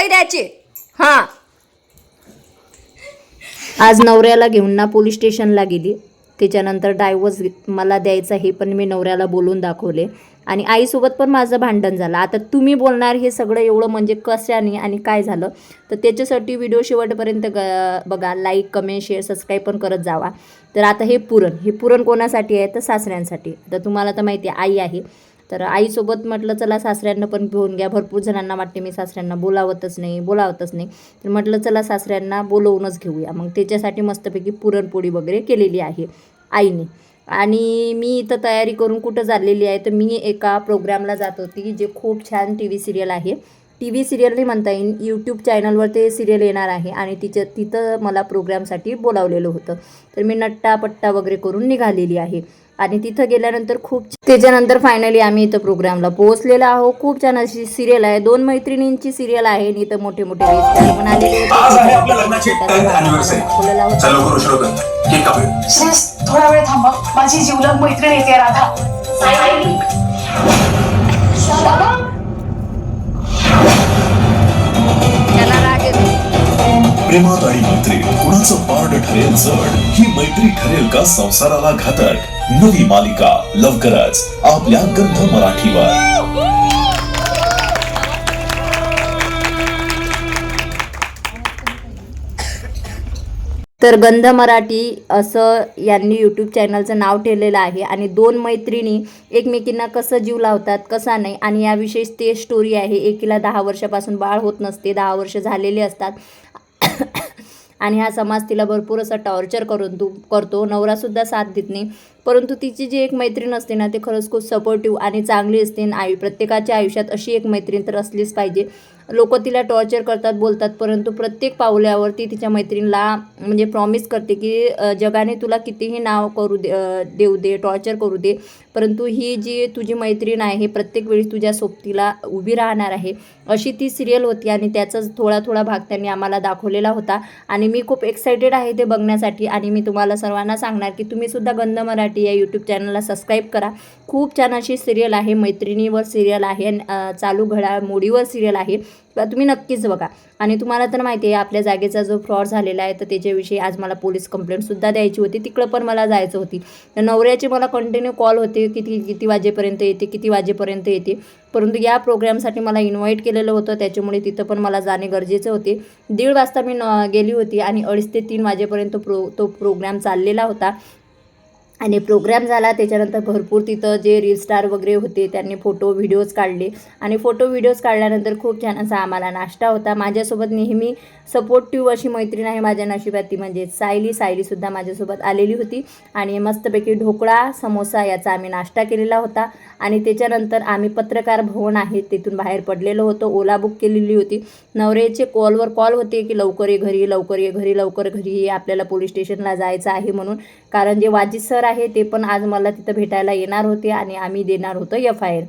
सही द्यायची हां. आज नवऱ्याला घेऊन ना पोलीस स्टेशनला गेली. त्याच्यानंतर डायव्हर्स मला द्यायचा हे पण मी नवऱ्याला बोलून दाखवले. आणि आईसोबत पण माझं भांडण झालं. आता तुम्ही बोलणार हे सगळं एवढं म्हणजे कशाने आणि काय झालं? तर त्याच्यासाठी व्हिडिओ शेवटपर्यंत ग बघा लाईक कमेंट शेअर सबस्क्राईब पण करत जावा. तर आता हे पुरण. हे पुरण कोणासाठी आहे? तर सासऱ्यांसाठी. तर तुम्हाला तर माहिती आहे आई आहे. तर आईसोबत म्हटलं चला सासऱ्यांना पण घेऊन घ्या. भरपूर जणांना वाटते मी सासऱ्यांना बोलावतच नाही बोलावतच नाही. तर म्हटलं चला सासऱ्यांना बोलवूनच घेऊया. मग त्याच्यासाठी मस्तपैकी पुरणपोळी वगैरे केलेली आहे आईने. आणि मी इथं तयारी करून कुठं चाललेली आहे तर मी एका प्रोग्रामला जात होती जे खूप छान टी व्ही सिरियल आहे. टी व्ही सिरियल नाही म्हणता येईल यूट्यूब चॅनलवर ते सिरियल येणार आहे आणि तिच्या तिथं मला प्रोग्रामसाठी बोलावलेलं होतं. तर मी नट्टा पट्टा वगैरे करून निघालेली आहे. आणि तिथं गेल्यानंतर खूप त्याच्यानंतर फायनली आम्ही इथं प्रोग्रामला पोहोचलेलो आहो खूप छान अशी सिरियल आहे. दोन मैत्रिणींची सिरियल आहे आणि इथं मोठे मोठे पण आलेले थोडा वेळ थांबा. माझी जीवलग मैत्रीण येते राधा. प्रेमात आणि मैत्री कुणाचं पारड ठरेल जड? ही मैत्री ठरेल का संसाराला घातक? नवी मालिका लवकरच आपल्या गंध मराठीवर. तर गंध मराठी असं यांनी यूट्यूब चॅनलचं नाव ठेवलेलं आहे आणि दोन मैत्रिणी एकमेकींना कसं जीव लावतात कसा नाही आणि याविषयी ते स्टोरी आहे. एकीला दहा वर्षापासून बाळ होत नसते दहा वर्ष झालेले असतात. आणि हा समाज तिला भरपूर असं टॉर्चर करून तू करतो. नवरासुद्धा साथ देत नाही. परंतु तिची जी एक मैत्रीण असते ना ते खरंच खूप सपोर्टिव्ह आणि चांगली असते आणि आई प्रत्येकाच्या आयुष्यात अशी एक मैत्रीण तर असलीच पाहिजे. लोक तिला टॉर्चर करतात बोलतात परंतु प्रत्येक पावल्यावरती तिच्या मैत्रिणीला म्हणजे प्रॉमिस करते की जगाने तुला कितीही नाव करू दे देऊ दे टॉर्चर करू दे परंतु ही जी तुझी मैत्रीण आहे हे प्रत्येक वेळी तुझ्या सोबतीला उभी राहणार आहे अशी ती सिरियल होती आणि त्याचाच थोडा थोडा भाग त्यांनी आम्हाला दाखवलेला होता. आणि मी खूप एक्सायटेड आहे ते बघण्यासाठी आणि मी तुम्हाला सर्वांना सांगणार की तुम्हीसुद्धा गंध मराठी या यूट्यूब चॅनलला सबस्क्राईब करा. खूप छान अशी सिरियल आहे मैत्रिणीवर सिरियल आहे आणि, चालू घडामोडीवर सिरियल आहे. तुम्ही नक्कीच बघा. आणि तुम्हाला तर माहिती आहे आपल्या जागेचा जो फ्रॉड झालेला आहे तर त्याच्याविषयी आज मला पोलीस कंप्लेंटसुद्धा द्यायची होती. तिकडं पण मला जायचं होती. तर नवऱ्याचे मला कंटिन्यू कॉल होते किती किती वाजेपर्यंत येते किती वाजेपर्यंत येते. परंतु या प्रोग्रामसाठी मला इन्व्हाइट केलेलं होतं त्याच्यामुळे तिथं पण मला जाणे गरजेचे होते. दीड वाजता मी न गेली होती आणि अडीच ते तीन वाजेपर्यंत प्रो तो प्रोग्राम चाललेला होता. आणि प्रोग्राम झाला त्याच्यानंतर भरपूर तिथं जे रील स्टार वगैरे होते त्यांनी फोटो व्हिडिओज काढले. आणि फोटो व्हिडिओज काढल्यानंतर खूप छान असा आम्हाला नाश्ता होता. माझ्यासोबत नेहमी सपोर्टिव्ह अशी मैत्रीण आहे माझ्या नशिबात. ती म्हणजे सायली. सायलीसुद्धा माझ्यासोबत आलेली होती. आणि मस्तपैकी ढोकळा समोसा याचा आम्ही नाश्ता केलेला होता. आणि त्याच्यानंतर आम्ही पत्रकार भवन आहे तिथून बाहेर पडलेलो होतो. ओला बुक केलेली होती. नवऱ्याचे कॉलवर कॉल होते की लवकर ये घरी लवकर ये घरी लवकर घरी ये आपल्याला पोलीस स्टेशनला जायचं आहे म्हणून. कारण जे वाजी सर आहे ते पण आज मला तिथं भेटायला येणार होते आणि आम्ही देणार होतो एफ आय आर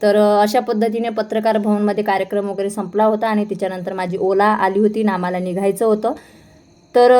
तर अशा पद्धतीने पत्रकार भवनमध्ये कार्यक्रम वगैरे संपला होता आणि त्याच्यानंतर माझी ओला आली होती ना आम्हाला निघायचं होतं. तर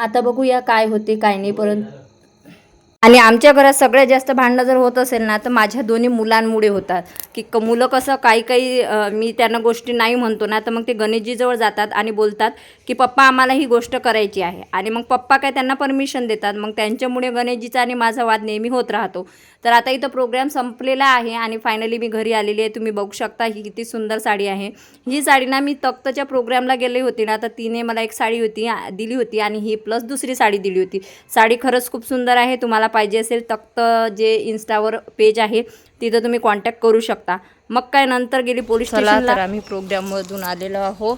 आता बघूया काय होते काय नाही परंतु आणि आमच्या घरात सगळ्यात जास्त भांडणं जर होत असेल ना तर माझ्या दोन्ही मुलांमुळे होतात. की क मुलं कसं काही काही मी त्यांना गोष्टी नाही म्हणतो ना तर मग ते गणेशजीजवळ जातात आणि बोलतात की पप्पा आम्हाला ही गोष्ट करायची आहे. आणि मग पप्पा काय त्यांना परमिशन देतात. मग त्यांच्यामुळे गणेशजीचा आणि माझा वाद नेहमी होत राहतो. तर आता इथं प्रोग्राम संपलेला आहे आणि फायनली मी घरी आलेली आहे. तुम्ही बघू शकता ही किती सुंदर साडी आहे. ही साडी ना मी तख्तच्या प्रोग्रामला गेले होते ना तर तिने मला एक साडी होती दिली होती आणि ही प्लस दुसरी साडी दिली होती. साडी खरंच खूप सुंदर आहे. तुम्हाला पाहिजे असेल तख्त जे इन्स्टावर पेज आहे तिथं तुम्ही कॉन्टॅक्ट करू शकता. मग काय नंतर गेली पोलीस स्टेशनला तर आम्ही प्रोग्राममधून आलेलो आहो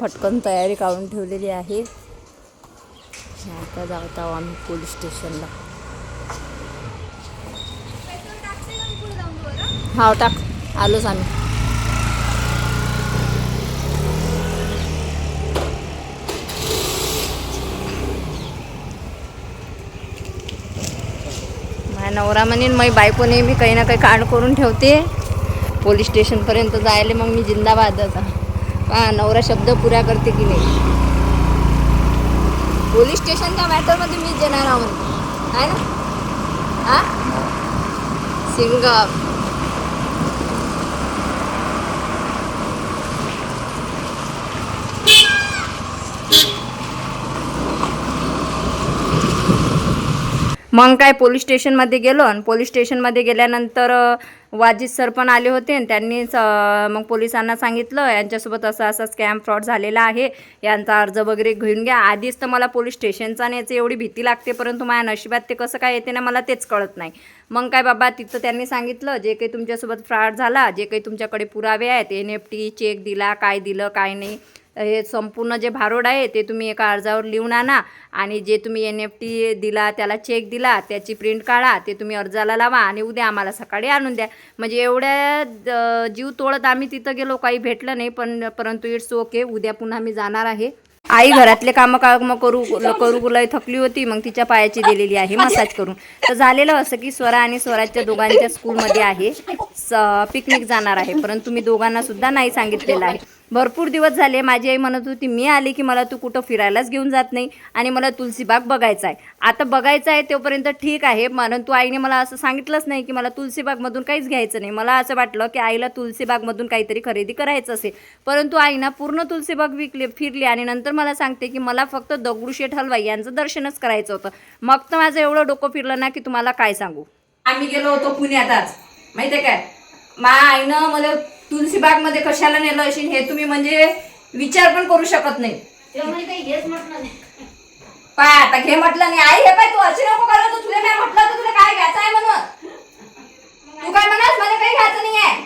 फटकन तयारी काढून ठेवलेली आहे. आता जात आहो आम्ही पोलीस स्टेशनला हो टाक. आलोच आम्ही. माझ्या नवरा म्हणेन मी बायको नेहमी काही ना काही कांड करून ठेवते. पोलीस स्टेशनपर्यंत जायला मग मी जिंदाबादच का नवरा शब्द पुरा करते की नाही? पोलीस स्टेशनच्या मॅटरमध्ये मीच देणार आहोत? आहे ना? हा? सिंगम. मग काय पोलीस स्टेशनमध्ये गेलो आणि पोलीस स्टेशनमध्ये गेल्यानंतर वाजिद सर पण आले होते आणि त्यांनीच मग पोलिसांना सांगितलं यांच्यासोबत असा असा स्कॅम फ्रॉड झालेला आहे यांचा अर्ज वगैरे घेऊन घ्या. आधीच तर मला पोलीस स्टेशनचा न्यायची याची एवढी भीती लागते परंतु माझ्या नशिबात ते कसं काय येते ना मला तेच कळत नाही. मग काय बाबा तिथं त्यांनी सांगितलं जे काही तुमच्यासोबत फ्रॉड झाला जे काही तुमच्याकडे पुरावे आहेत एन एफ टी चेक दिला काय दिलं काय नाही हे संपूर्ण जे भारोड आहे ते तुम्ही एका अर्जावर लिहून आणा आणि जे तुम्ही एन एफ टी दिला त्याला चेक दिला त्याची प्रिंट काढा ते तुम्ही अर्जाला लावा आणि उद्या आम्हाला सकाळी आणून द्या. म्हणजे एवढ्या जीव तोडत आम्ही तिथं गेलो काही भेटलं नाही पण परंतु इट्स ओके उद्या पुन्हा मी जाणार आहे. आई घरातले कामं काम करू करू लय थकली होती मग तिच्या पायाची दिलेली आहे मसाज करून. तर झालेलं असं की स्वरा आणि स्वराजच्या दोघांच्या स्कूलमध्ये आहे. स पिकनिक जाणार आहे परंतु मी दोघांना सुद्धा नाही सांगितलेलं आहे. भरपूर दिवस झाले. माझी आई म्हणत होती मी आली की मला तू कुठं फिरायलाच घेऊन जात नाही आणि मला तुलसीबाग बघायचा आहे आता बघायचं आहे तोपर्यंत ठीक आहे परंतु आईने मला असं सांगितलंच नाही की मला तुलसीबागमधून काहीच घ्यायचं नाही. मला असं वाटलं की आईला तुलसीबागमधून काहीतरी खरेदी करायचं असेल. परंतु आईना पूर्ण तुलसीबाग विकले फिरली आणि नंतर मला सांगते की मला फक्त दगडूशेठ हलवाई यांचं दर्शनच करायचं होतं. मग तर माझं एवढं डोकं फिरलं ना की तुम्हाला काय सांगू? आम्ही गेलो होतो पुण्यात आज. माहितीये काय? मा आईनं मला तुलसीबागमध्ये कशाला नेलं असेल हे तुम्ही म्हणजे विचार पण करू शकत नाही. पाय आता घे म्हटलं नाही. आई हे पाय तू असे नको करत तू तुला काय म्हटलं तर तुला काय घ्यायचं आहे म्हणून? तू काय म्हणास मला काही घ्यायचं नाही आहे.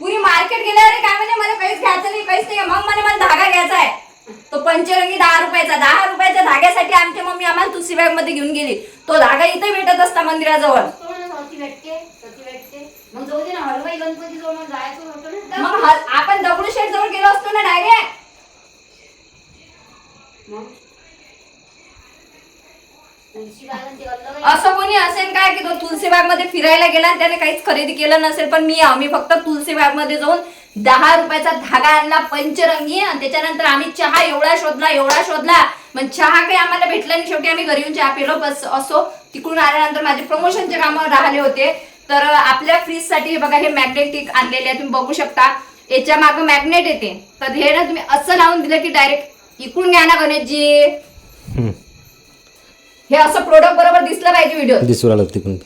पुरी मार्केट गेल्यावर काय म्हणे? मला काहीच घ्यायचं नाही काहीच नाही. मग म्हणे मला धागा घ्यायचा आहे. तो पंचरंगी दहा रुपयाचा दहा रुपयाच्या धाग्यासाठी आमची मम्मी आम्हाला तुलसीबागमध्ये घेऊन गेली. तो धागा इथे भेटत असता मंदिराजवळ. मग हल- आपण दगडूशेठ जवळ गेलो असतो ना डायरेक्ट असं कोणी असेल काय की तो तुलसीबागमध्ये फिरायला गेला आणि त्याने काहीच खरेदी केलं नसेल पण मी आम्ही फक्त तुलसीबागमध्ये जाऊन दहा रुपयाचा धागा आणला पंचरंगी आणि त्याच्यानंतर आम्ही चहा एवढा शोधला एवढा शोधला. मग चहा काही आम्हाला भेटला नाही. शेवटी आम्ही घरी येऊन चहा पिलो बस असो. तिकडून आल्यानंतर माझे प्रमोशनचे कामं राहिले होते. तर आपल्या फ्रीजसाठी हे बघा हे मॅग्नेटिक आणलेले आहे तुम्ही बघू शकता. याच्या मागं मॅग्नेट येते. तर हे ना तुम्ही असं लावून दिलं की डायरेक्ट इकडून घ्या ना गणेशजी. हे असं प्रोडक्ट बरोबर दिसलं पाहिजे व्हिडिओ दिसू तिकडून.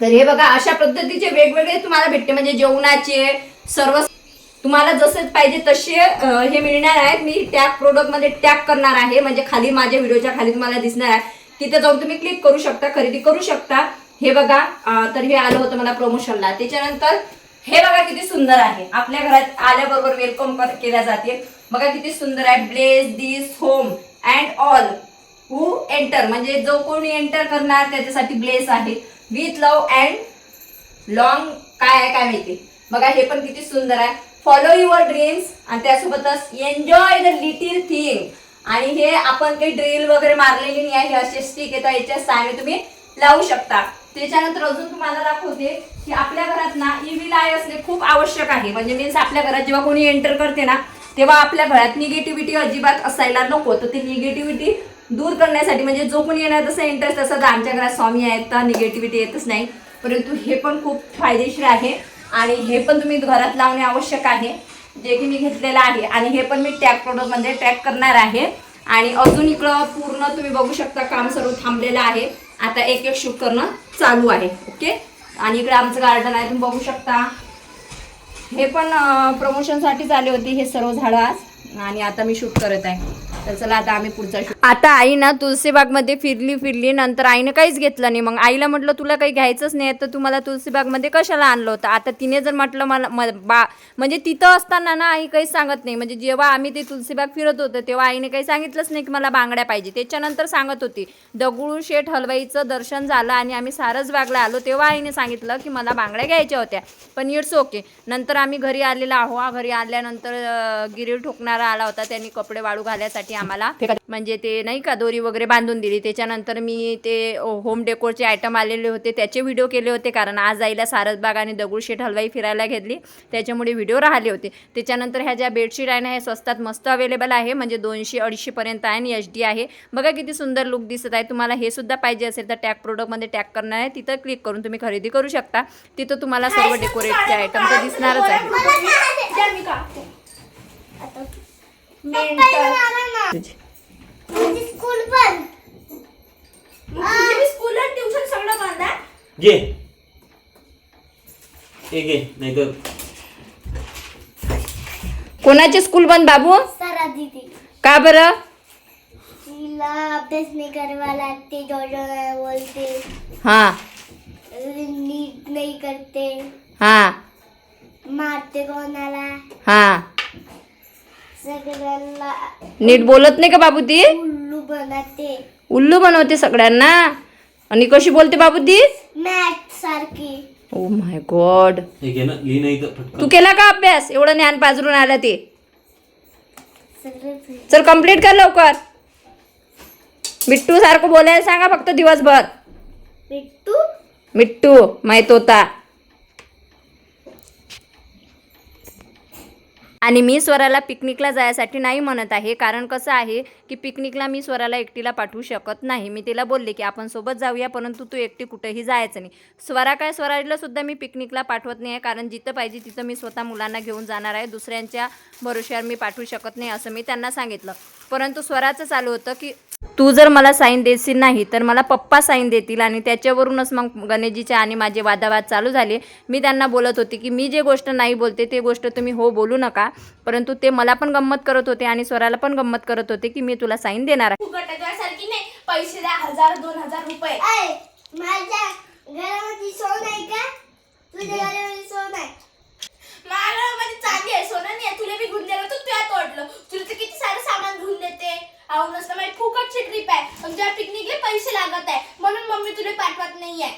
तर हे बघा अशा पद्धतीचे वेगवेगळे तुम्हाला भेटते. म्हणजे जेवणाचे सर्व तुम्हाला जसे पाहिजे तसे हे मिळणार आहेत मी टॅग प्रोडक्टमध्ये टॅग करणार आहे. म्हणजे खाली माझ्या व्हिडिओच्या खाली तुम्हाला दिसणार आहे. तिथे जाऊन तुम्ही क्लिक करू शकता खरेदी करू शकता. हे बघा तर हे आलं होतं मला प्रमोशनला त्याच्यानंतर हे बघा किती सुंदर आहे. आपल्या घरात आल्याबरोबर वेलकम केल्या जाते बघा किती सुंदर आहे. Bless this home and all who enter म्हणजे जो कोणी एंटर करणार त्याच्यासाठी ब्लेस आहे. विथ लव अँड लॉंग काय आहे काय माहिती? बघा हे पण किती सुंदर आहे. फॉलो युअर ड्रीम्स आणि त्यासोबतच एन्जॉय द लिटिल थिंग आणि हे आपण काही ड्रिल वगैरे मारलेली नाही आहे. हे असे स्टिक येतात याच्या साने तुम्ही लावू शकता. त्याच्यानंतर अजून तुम्हाला दाखवते की आपल्या घरात ना ईव्ही आय असणे खूप आवश्यक आहे. म्हणजे मीन्स आपल्या घरात जेव्हा कोणी एंटर करते ना तेव्हा आपल्या घरात निगेटिव्हिटी अजिबात असायला नको. तर ती निगेटिव्हिटी दूर करण्यासाठी म्हणजे जो कोणी येणार तसा इंटरेस्ट असा तर आमच्या घरात स्वामी आहेत तर निगेटिव्हिटी येतच नाही. परंतु हे पण खूप फायदेशीर आहे आणि हे पण तुम्ही घरात लावणे आवश्यक आहे जे की मी घेतलेलं आहे. आणि हे पण मी टॅग प्रोडक्टमध्ये ट्रॅक करणार आहे. आणि अजून इकडं पूर्ण तुम्ही बघू शकता काम सर्व थांबलेलं आहे. आता एक एक शूट करणं चालू आहे ओके आणि इकडे आमचं गार्डन आहे तुम्ही बघू शकता. हे पण प्रमोशनसाठीच आले होते हे सर्व झाडं आज. आणि आता मी शूट करत आहे. तर चला आता आम्ही पुढचा शूट आता आई ना तुलसीबागमध्ये फिरली फिरली नंतर आईनं काहीच घेतलं नाही. मग आईला म्हटलं तुला काही घ्यायचंच नाही तर तू मला तुलसीबागमध्ये कशाला आणलं होतं? आता तिने जर म्हटलं मला म- बा म्हणजे तिथं असताना ना आई काहीच सांगत नाही. म्हणजे जेव्हा आम्ही ते तुलसीबाग फिरत होतो तेव्हा आईने काही सांगितलंच नाही की मला बांगड्या पाहिजे. त्याच्यानंतर सांगत होती दगडूशेठ हलवाईचं दर्शन झालं आणि आम्ही सारसबागला आलो. तेव्हा आईने सांगितलं की मला बांगड्या घ्यायच्या होत्या. पण इट्स ओके. नंतर आम्ही घरी आलेलो आहो घरी आल्यानंतर अं, गिरील ठोकणारा आला होता. त्यांनी कपडे वाळू घालायसाठी आम्हाला म्हणजे ते नाही का दोरी वगैरे बांधून दिली. त्याच्यानंतर मी ते होम डेकोरचे आयटम आलेले होते. त्याचे व्हिडिओ केले होते कारण आज आईला सारसबाग आणि दगडूशेठ हलवाई फिरायला घेतली. त्याच्यामुळे व्हिडिओ राहिले होते. त्याच्यानंतर ह्या ज्या बेडशीट आहे ना हे स्वस्तात मस्त अवेलेबल आहे. म्हणजे दोनशे अडीचशेपर्यंत आहे आणि एच डी आहे. बघा किती सुंदर लुक दिसत आहे. तुम्हाला हे सुद्धा पाहिजे असेल तर टॅग प्रोडक्टमध्ये टॅग करणार आहे. तिथं क्लिक करून तुम्ही खरेदी करू शकता. तिथं तुम्हाला सर्व डेकोरेटचे आयटम तर दिसणारच आहे घे हे. घे. नाही तर कोणाचे स्कूल बंद बाबू? सरा दीदी. का बरं? तिला अभ्यास नाही करावा लागते जोजो नाही बोलते हां नीट नाही करते हां मारते कोणाला हां सगळ्यांना नीट बोलत नाही का बाबू ती उल्लू बनवते. उल्लू बनवते सगळ्यांना? आणि कशी बोलते बाबू ती मॅथ सारखी. ओ माय गॉड हे घे ना लिही नाही तर फटकन तू केला का अभ्यास? एवढं ज्ञान पाजरून आला ते. चल कंप्लीट कर लवकर. मिट्टू सारखं बोलायला सांगा फक्त दिवसभर. पिट्टू मिट्टू माहीत होता. आणि मी स्वराला पिकनिकला जायसाठी नाही म्हणत आहे. कारण कसं आहे की पिकनिकला मी स्वराला एकटीला पाठवू शकत नाही. मी तिला बोलले की आपण सोबत जाऊया परंतु तू एकटी कुठेही जायचं नाही. स्वरा काय स्वराला सुद्धा मी पिकनिकला पाठवत नाही आहे. कारण जिथं पाहिजे तिथं मी स्वतः मुलांना घेऊन जाणार आहे. दुसऱ्यांच्या भरोश्यावर मी पाठवू शकत नाही असं मी त्यांना सांगितलं. परंतु स्वराचं चालू होतं की तू जर मला साईन देशील नाही तर मला पप्पा साईन देतील आणि त्याच्यावरूनच मग गणेशजीचे आणि माझे वादावाद चालू झाले. मी त्यांना बोलत होते की मी जे गोष्ट नाही बोलते ते गोष्ट तुम्ही हो बोलू नका. परंतु ते मला पण गंमत करत होते आणि स्वराला पण गंमत करत होते की मी तुला साईन देणार आहे. फुकटासारखी नाही पैसे द्या हजार दोन हजार रुपये. ऐ माझ्या घरामध्ये सोन आहे का? तुझ्या घरामध्ये सोन आहे. मला माझी चांदी आहे सोनं नाही आहे. तुला बी घेऊन दिलं तर तुला तोडलं. तुला तर किती सारं सामान घेऊन देते. अहो नसतं माझी फुकटची ट्रिप आहे पण तुझ्या पिकनिकला पैसे लागत आहे म्हणून मम्मी तुला पाठवत नाहीये.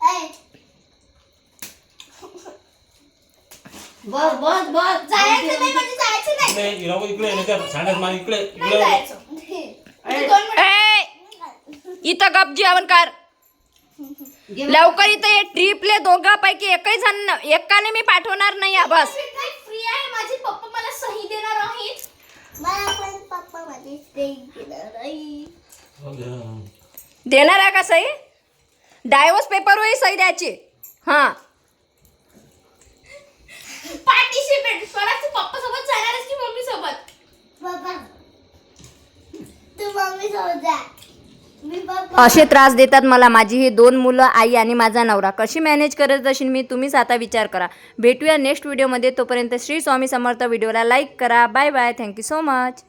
ऐ. बस बस बस. जायचं नाही म्हणजे जायचं नाही. इकडे नाही सांगत मला इकडे नाही इकडे. जायचं. म्हणजे दोन मिनिटं. ए इथं गप जेवण कर. लवकर इथं ये ट्रिपले दोघांपैकी एकही जण एकाने मी पाठवणार नाही आहे बस फ्री आहे माझे पप्पा मला सही देणार आहेत मला पण पप्पा देणार आहे. देणार आहे का सही डायवोर्स पेपरवरही सही द्यायची. हां. पार्टिसिपेट स्वराचे पप्पा सोबत जाणारच की मम्मी सोबत? पप्पा तू मम्मी सोबत जा. असे त्रास देतात मला. माझी ही दोन मुलं आई आणि माझा नवरा. कशी मॅनेज करत असेल मी तुम्हीच आता विचार करा. भेटूया नेक्स्ट व्हिडिओमध्ये तोपर्यंत श्री स्वामी समर्थ व्हिडिओला लाईक करा. Bye bye thank you so much